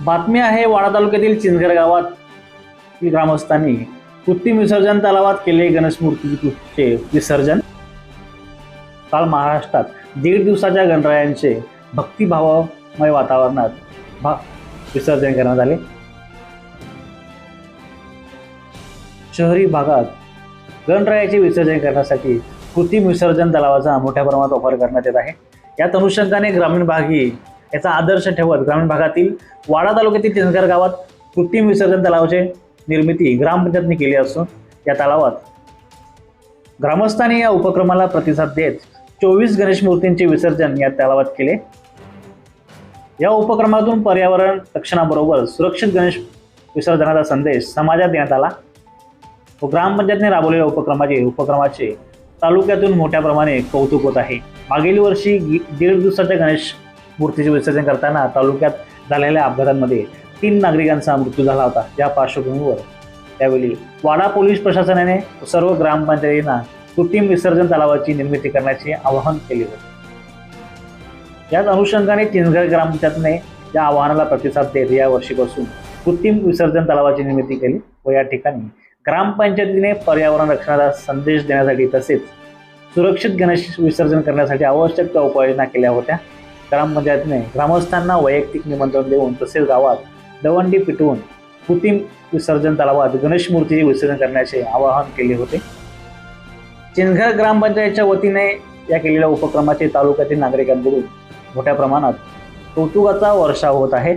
बातमी आहे वाडा तालुक्यातील चिंचघर गावात. ग्रामस्थांनी कृत्रिम विसर्जन तलावात केले गणेश मूर्तीचे विसर्जन. काल महाराष्ट्रात दीड दिवसाच्या गणरायांचे भक्तिभावमय वातावरणात भा विसर्जन करण्यात आले. शहरी भागात गणरायाचे विसर्जन करण्यासाठी कृत्रिम विसर्जन तलावाचा मोठ्या प्रमाणात वापर करण्यात येत आहे. यात अनुषंगाने ग्रामीण भागी याचा आदर्श ठेवत ग्रामीण भागातील वाडा तालुक्यातील चिंचघर गावात कृत्रिम विसर्जन तलावाचे निर्मिती ग्रामपंचायतने केली असून या तलावात ग्रामस्थांनी या उपक्रमाला प्रतिसाद देत चोवीस गणेश मूर्तींचे विसर्जन या तलावात केले. या उपक्रमातून पर्यावरण रक्षणाबरोबर सुरक्षित गणेश विसर्जनाचा संदेश समाजात देण्यात आला. व ग्रामपंचायतने राबवलेल्या उपक्रमाचे उपक्रमाचे तालुक्यातून मोठ्या प्रमाणे कौतुक होत आहे. मागील वर्षी गी- दीड दिवसाच्या गणेश मूर्तीचे विसर्जन करताना तालुक्यात झालेल्या अपघातांमध्ये तीन नागरिकांचा मृत्यू झाला होता. या पार्श्वभूमीवर त्यावेळी वाडा पोलीस प्रशासनाने सर्व ग्रामपंचायतींना कृत्रिम विसर्जन तलावाची निर्मिती करण्याचे आवाहन केले होते. याच अनुषंगाने चिंचगड ग्रामपंचायतने या आवाहनाला प्रतिसाद देत या वर्षीपासून कृत्रिम विसर्जन तलावाची निर्मिती केली व या ठिकाणी ग्रामपंचायतीने पर्यावरण रक्षणाचा संदेश देण्यासाठी तसेच सुरक्षित गणेश विसर्जन करण्यासाठी आवश्यक त्या उपाययोजना केल्या होत्या. ग्रामपंचायतीने ग्रामस्थांना वैयक्तिक निमंत्रण देऊन तसेच गावात दवंडी पिटवून कृत्रिम विसर्जन तलावात गणेश मूर्तीचे विसर्जन करण्याचे आवाहन केले होते. चिंचघर ग्रामपंचायतच्या वतीने या केलेल्या उपक्रमाचे तालुक्यातील नागरिकांकडून मोठ्या प्रमाणात कौतुकाचा वर्षाव होत आहे